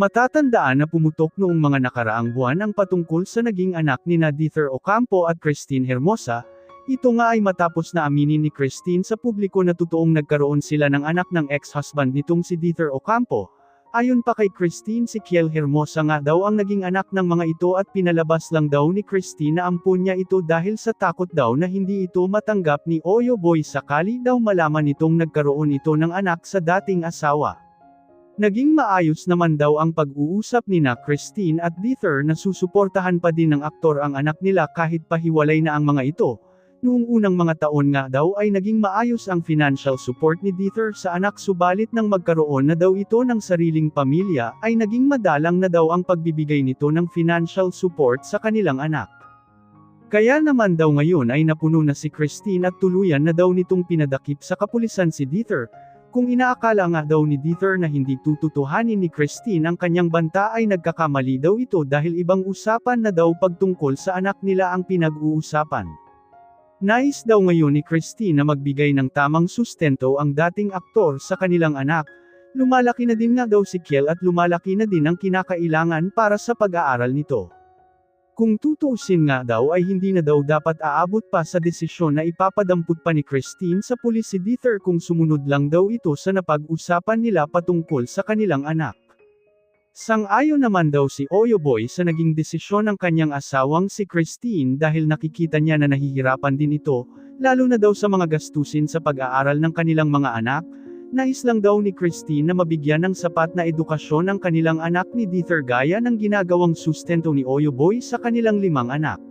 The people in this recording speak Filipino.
Matatandaan na pumutok noong mga nakaraang buwan ang patungkol sa naging anak ni na Dieter Ocampo at Christine Hermosa, ito nga ay matapos na aminin ni Christine sa publiko na totoong nagkaroon sila ng anak ng ex-husband nitong si Dieter Ocampo. Ayon pa kay Christine si Kiel Hermosa nga daw ang naging anak ng mga ito at pinalabas lang daw ni Christine na ampun niya ito dahil sa takot daw na hindi ito matanggap ni Oyo Boy sakali daw malaman nitong nagkaroon ito ng anak sa dating asawa. Naging maayos naman daw ang pag-uusap ni na Christine at Dieter na susuportahan pa din ng aktor ang anak nila kahit pahiwalay na ang mga ito. Noong unang mga taon nga daw ay naging maayos ang financial support ni Dieter sa anak subalit nang magkaroon na daw ito ng sariling pamilya ay naging madalang na daw ang pagbibigay nito ng financial support sa kanilang anak. Kaya naman daw ngayon ay napuno na si Christine at tuluyan na daw nitong pinadakip sa kapulisan si Dieter, kung inaakala nga daw ni Dieter na hindi tututuhanin ni Christine ang kanyang banta ay nagkakamali daw ito dahil ibang usapan na daw pagtungkol sa anak nila ang pinag-uusapan. Nais daw ngayon ni Christine na magbigay ng tamang sustento ang dating aktor sa kanilang anak. Lumalaki na din nga daw si Kiel at lumalaki na din ang kinakailangan para sa pag-aaral nito. Kung tutuusin nga daw ay hindi na daw dapat aabot pa sa desisyon na ipapadampot pa ni Christine sa pulis si Dieter kung sumunod lang daw ito sa napag-usapan nila patungkol sa kanilang anak. Sang-ayon naman daw si Oyo Boy sa naging desisyon ng kanyang asawang si Christine dahil nakikita niya na nahihirapan din ito, lalo na daw sa mga gastusin sa pag-aaral ng kanilang mga anak, nais lang daw ni Christine na mabigyan ng sapat na edukasyon ang kanilang anak ni Dieter gaya ng ginagawang sustento ni Oyo Boy sa kanilang limang anak.